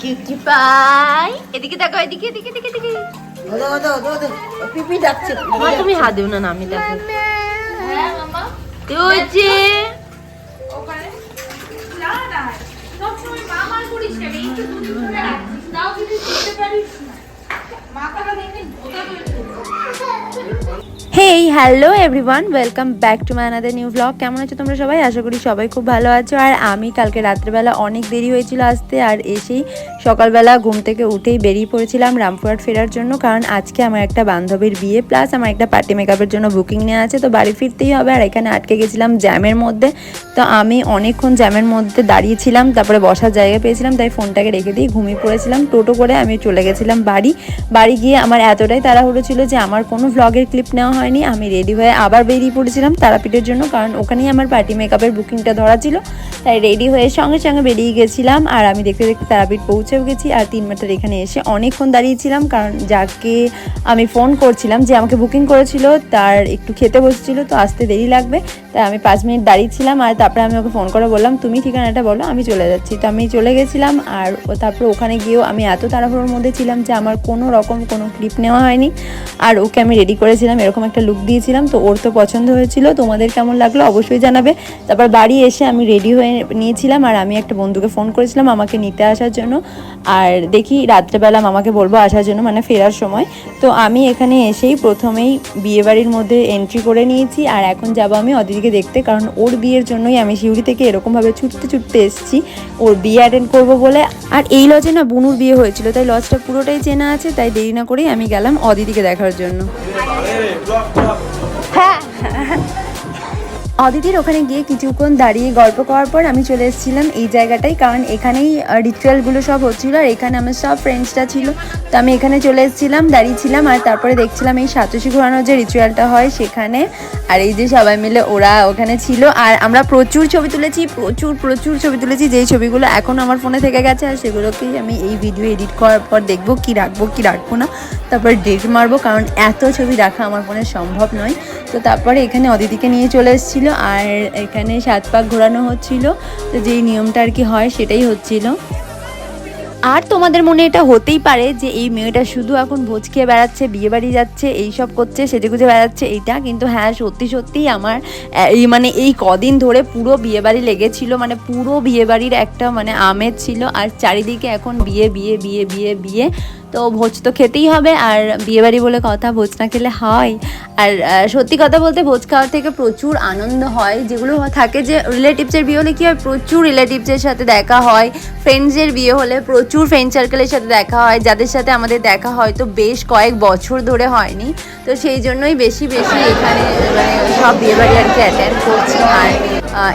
Cutie pie এদিকে দেখো এদিকে এদিকে এদিকে এদিকে। ওদো ওদো ওদো ওদো পিপি ডাকছে মা তুমি হাত দিও না আমি দেখো। হ্যাঁ মামা। যে। ওখানে না না। সবসময় মা মার করিস কেন একটু দুধ করে রাখিস যদি দিতে পারিস। না মাথাটা দেখে গোটা করে hey hello everyone welcome back to my another new blog কেমন আছো তোমরা সবাই? আশা করি সবাই খুব ভালো আছো। আর আমি কালকে রাত্রেবেলা অনেক দেরি হয়েছিল আসতে, আর এসেই সকালবেলা ঘুম থেকে উঠেই বেরিয়ে পড়েছিলাম রামপুরহাট ফেরার জন্য, কারণ আজকে আমার একটা বান্ধবীর বিয়ে, প্লাস আমার একটা পার্টি মেকআপের জন্য বুকিং নেওয়া আছে, তো বাড়ি ফিরতেই হবে। আর এখানে আটকে গেছিলাম জ্যামের মধ্যে। তো আমি অনেকক্ষণ জ্যামের মধ্যে দাঁড়িয়েছিলাম, তারপরে বসার জায়গা পেয়েছিলাম, তাই ফোনটাকে রেখে দিয়ে ঘুমিয়ে পড়েছিলাম। টোটো করে আমি চলে গেছিলাম বাড়ি। বাড়ি গিয়ে আমার এতটাই তাড়াহুড়ো ছিল যে আমার কোনো ভ্লগের ক্লিপ নেওয়া হয়নি, আমি রেডি হয়ে আবার বেরিয়ে পড়েছিলাম তারাপীঠের জন্য, কারণ ওখানেই আমার পার্টি মেকআপের বুকিংটা ধরা ছিল। তাই রেডি হয়ে সঙ্গে সঙ্গে বেরিয়ে গেছিলাম, আর আমি দেখতে দেখতে তারাপীঠ পৌঁছেও গেছি, আর তিন মাটার এখানে এসে অনেকক্ষণ দাঁড়িয়েছিলাম, কারণ যাকে আমি ফোন করছিলাম, যে আমাকে বুকিং করেছিল, তার একটু খেতে বসেছিল, তো আসতে দেরি লাগবে, তাই আমি পাঁচ মিনিট দাঁড়িয়েছিলাম, আর তারপরে আমি ওকে ফোন করে বললাম, তুমি ঠিকানাটা বলো, আমি চলে যাচ্ছি। তো আমি চলে গেছিলাম, আর তারপরে ওখানে গিয়েও আমি এত তাড়াহুড়োর মধ্যে ছিলাম যে আমার কোনো রকম কোনো ক্লিপ নেওয়া হয়নি, আর ওকে আমি রেডি করেছিলাম, এরকম একটা লুক দিয়েছিলাম, তো ওর তো পছন্দ হয়েছিল। তোমাদের কেমন লাগল অবশ্যই জানাবে। তারপর বাড়ি এসে আমি রেডি হয়ে নিয়েছিলাম আর আমি একটা বন্ধুকে ফোন করেছিলাম আমাকে নিতে আসার জন্য। আর দেখি রাত্রেবেলা মামাকে বলব আসার জন্য মানে ফেরার সময়। তো আমি এখানে এসেই প্রথমেই বিয়েবাড়ির মধ্যে এন্ট্রি করে নিয়েছি আর এখন যাব আমি অদিতিকে দেখতে, কারণ ওর বিয়ের জন্যই আমি শিউরি থেকে এরকমভাবে ছুটতে ছুটতে এসেছি। ওর বিয়ে অ্যাটেন্ড করব বলে। আর এই লজে না বুনুর বিয়ে হয়েছিল, তাই লজটা পুরোটাই চেনা আছে, তাই দেরি না করেই আমি গেলাম অদিতিকে দেখার জন্য। হ্যাঁ অদিতির ওখানে গিয়ে কিছুক্ষণ দাঁড়িয়ে গল্প করার পর আমি চলে এসেছিলাম এই জায়গাটাই। কারণ এখানেই রিচুয়ালগুলো সব হচ্ছিল আর এখানে আমার সব ফ্রেন্ডসরা ছিল। তো আমি এখানে চলে এসেছিলাম, দাঁড়িয়েছিলাম আর তারপরে দেখছিলাম এই সাতশি ঘোরানোর যে রিচুয়ালটা হয় সেখানে। আর এই যে সবাই মিলে ওরা ওখানে ছিল। আর আমরা প্রচুর ছবি তুলেছি, প্রচুর প্রচুর ছবি তুলেছি। যেই ছবিগুলো এখন আমার ফোনে থেকে গেছে আর সেগুলোকেই আমি এই ভিডিও এডিট করার পর দেখব কি রাখব কি রাখব না। তারপর ডেট মারবো, কারণ এত ছবি রাখা আমার ফোনে সম্ভব নয়। তো তারপরে এখানে অদিতিকে নিয়ে চলে এসেছিল। আর এখানে সাত পাক ঘোরানো হচ্ছিল, তো যেই নিয়মটা আর কি হয় সেটাই হচ্ছিল। আর তোমাদের মনে এটা হতেই পারে যে এই মেয়েটা শুধু এখন ভোজ খেয়ে বেড়াচ্ছে, বিয়ে বাড়ি যাচ্ছে, এইসব করছে, সেজে গুজে বেড়াচ্ছে, এইটা কিন্তু হ্যাঁ সত্যি, সত্যিই আমার, এই মানে এই কদিন ধরে পুরো বিয়ে বাড়ি লেগেছিল মানে পুরো বিয়ে বাড়ির একটা মানে আমেজ ছিল, আর চারিদিকে এখন বিয়ে বিয়ে বিয়ে বিয়ে বিয়ে তো ভোজ তো খেতেই হবে আর বিয়েবাড়ি বলে কথা ভোজ না খেলে হয়। আর সত্যি কথা বলতে ভোজ খাওয়ার থেকে প্রচুর আনন্দ হয়। যেগুলো থাকে যে রিলেটিভসের বিয়ে হলে কী হয়? প্রচুর রিলেটিভসের সাথে দেখা হয়। ফ্রেন্ডসের বিয়ে হলে প্রচুর ফ্রেন্ড সার্কেলের সাথে দেখা হয়। যাদের সাথে আমাদের দেখা হয়তো বেশ কয়েক বছর ধরে হয়নি। তো সেই জন্যই বেশি বেশি এখানে মানে সব বিয়েবাড়ি আর কি অ্যাটেন্ড করছি। আর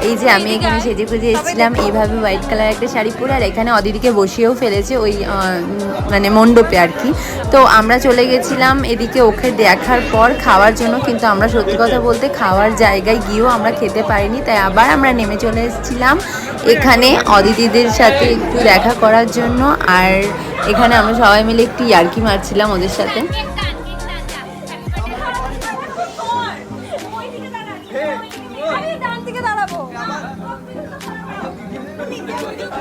এই যে আমি এখানে সেজে গুজে এসেছিলাম, এইভাবে হোয়াইট কালার একটা শাড়ি পরে, আর এখানে অদিতিকে বসিয়েও ফেলেছে ওই মানে মণ্ডপে আর কি। তো আমরা চলে গেছিলাম এদিকে ওকে দেখার পর খাওয়ার জন্য, কিন্তু আমরা সত্যি কথা বলতে খাওয়ার জায়গায় গিয়েও আমরা খেতে পারিনি, তাই আবার আমরা নেমে চলে এসেছিলাম এখানে অদিতিদের সাথে একটু দেখা করার জন্য। আর এখানে আমরা সবাই মিলে একটু ইয়ার্কি মারছিলাম ওদের সাথে।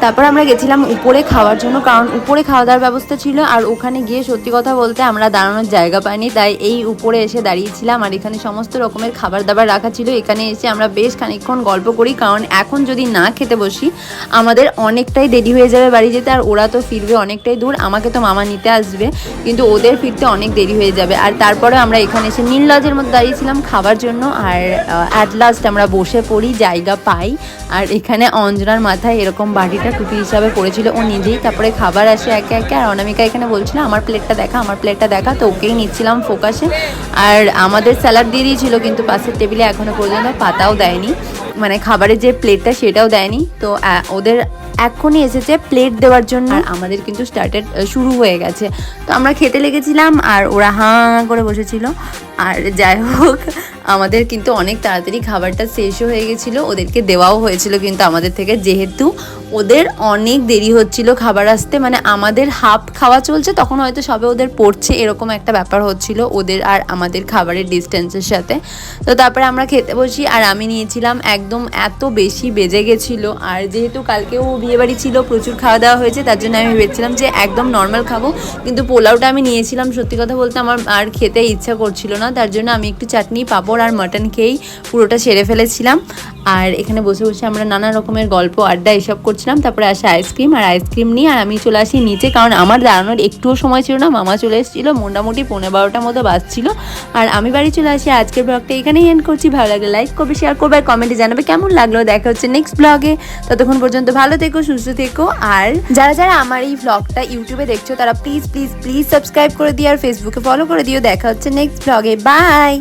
তারপর আমরা গেছিলাম উপরে খাওয়ার জন্য, কারণ উপরে খাওয়া দাওয়ার ব্যবস্থা ছিল আর ওখানে গিয়ে সত্যি কথা বলতে আমরা দাঁড়ানোর জায়গা পাইনি, তাই এই উপরে এসে দাঁড়িয়েছিলাম আর এখানে সমস্ত রকমের খাবার দাবার রাখা ছিল। এখানে এসে আমরা বেশ খানিকক্ষণ গল্প করি, কারণ এখন যদি না খেতে বসি, আমাদের অনেকটাই দেরি হয়ে যাবে বাড়ি যেতে আর ওরা তো ফিরবে অনেকটাই দূর, আমাকে তো মামা নিতে আসবে, কিন্তু ওদের ফিরতে অনেক দেরি হয়ে যাবে। আর তারপরে আমরা এখানে এসে নীল লজের মধ্যে দাঁড়িয়েছিলাম খাবার জন্য, আর অ্যাট লাস্ট আমরা বসে পড়ি, জায়গা পাই, আর এখানে অঞ্জনার মাথায় এরকম বাটিটা টুপি হিসাবে পড়েছিল, ও নিজেই তারপরে খাবার আসে একে একে। আর অনামিকা এখানে বলছিল, আমার প্লেটটা দেখা, আমার প্লেটটা দেখা। তো ওকেই নিচ্ছিলাম ফোকাসে আর আমাদের স্যালাড দিয়ে দিয়েছিল, কিন্তু পাশের টেবিলে এখনও পর্যন্ত পাতাও দেয়নি। মানে খাবারের যে প্লেটটা সেটাও দেয়নি। তো ওদের এখনই এসেছে প্লেট দেওয়ার জন্য। আর আমাদের কিন্তু স্টার্টেড শুরু হয়ে গেছে। তো আমরা খেতে লেগেছিলাম আর ওরা হাঁ করে বসেছিল। আর যাই হোক আমাদের কিন্তু অনেক তাড়াতাড়ি খাবারটা শেষও হয়ে গেছিল। ওদেরকে দেওয়াও হয়েছিল কিন্তু আমাদের থেকে যেহেতু ওদের অনেক দেরি হচ্ছিল খাবার আসতে। মানে আমাদের হাফ খাওয়া চলছে তখন হয়তো সবে ওদের পড়ছে এরকম একটা ব্যাপার হচ্ছিল ওদের আর আমাদের খাবারের ডিস্টেন্সের সাথে। তো তারপরে আমরা খেতে বসি আর আমি নিয়েছিলাম একদম এত বেশি বেজে গেছিল। আর যেহেতু কালকেও বিয়ে বাড়ি ছিল, প্রচুর খাওয়া দাওয়া হয়েছে, তার জন্য আমি ভেবেছিলাম যে একদম নর্মাল খাব। কিন্তু পোলাওটা আমি নিয়েছিলাম, সত্যি কথা বলতে আমার আর খেতে ইচ্ছা করছিল না। তার জন্য আমি একটু চাটনি, পাঁপড় আর মাটন খেয়েই পুরোটা সেরে ফেলেছিলাম। আর এখানে বসে বসে আমরা নানা রকমের গল্প, আড্ডা এসব করছিলাম। তারপরে আসে আইসক্রিম, আর আইসক্রিম নিয়ে আর আমি চলে আসি নিচে, কারণ আমার দাঁড়ানোর একটুও সময় ছিল না। মামা চলে এসেছিল, মোটামুটি পনেরো বারোটার মতো বাজছিল। আর আমি বাড়ি চলে আসি আজকের ব্লগটা এখানেই এন্ড করছি। ভালো লাগলে লাইক করবে শেয়ার করবে, আর কমেন্টে জানাবে কেমন লাগল। দেখা হচ্ছে নেক্সট ব্লগে ততক্ষণ পর্যন্ত ভালো থেকো, সুস্থ থেকো। আর যারা যারা আমার এই ব্লগটা ইউটিউবে দেখছ, তারা প্লিজ প্লিজ প্লিজ সাবস্ক্রাইব করে দিও, আর ফেসবুকে ফলো করে দিও। দেখা হচ্ছে নেক্সট ব্লগে বাই